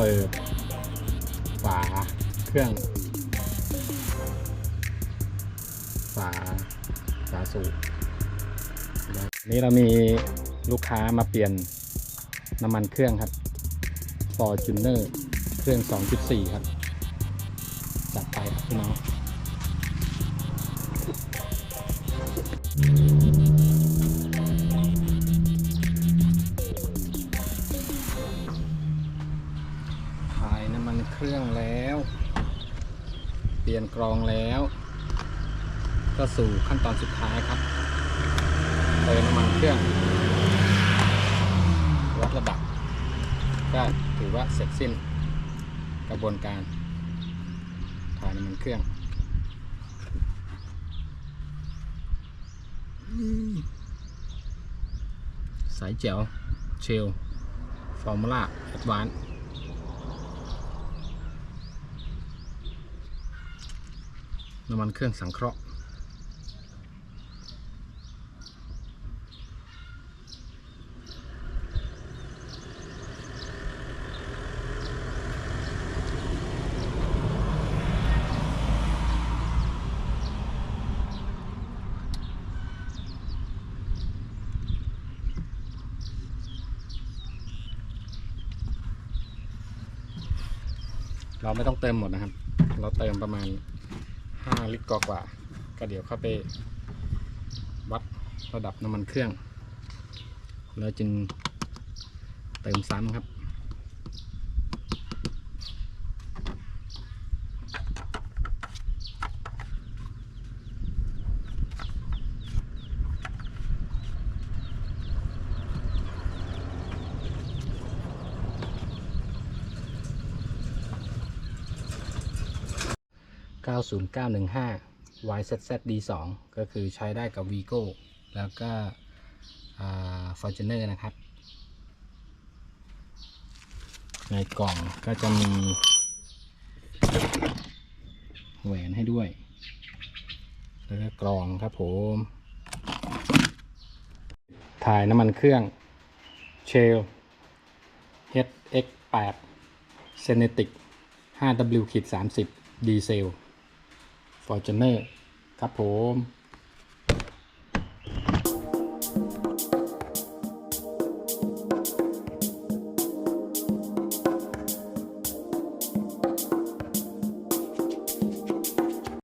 ปิดฝาเครื่อง ฝาฝาสูบนนี้เรามีลูกค้ามาเปลี่ยนน้ำมันเครื่องครับ Fortuner เครื่อง 2.4 ครับ จัดไปครับพี่น้อง เครื่องแล้ว เปลี่ยนกรองแล้ว ก็สู่ขั้นตอนสุดท้ายครับเติมน้ำมันเครื่องวัดระดับก็ถือว่าเสร็จสิ้นกระบวนการถ่ายน้ำมันเครื่องสายแจ๋วเชลฟอร์มูล่าแอดวาน น้ำมันเครื่องสังเคราะห์เราไม่ต้องเติมหมดนะครับ เราเติมประมาณ 5ลิตรกว่าก็เดี๋ยวเข้าไปวัดระดับน้ำมันเครื่อง แล้วจึงเติมซ้ำครับ 90915 YZZD2 ก็คือใช้ได้กับ Vigo แล้วก็ Fortuner นะครับ ในกล่องก็จะมีแหวนให้ด้วย แล้วก็กรองครับผม ถ่ายน้ำมันเครื่อง Shell HX8 Senetic 5W ขีด30 ดีเซล Fortuner ครับผม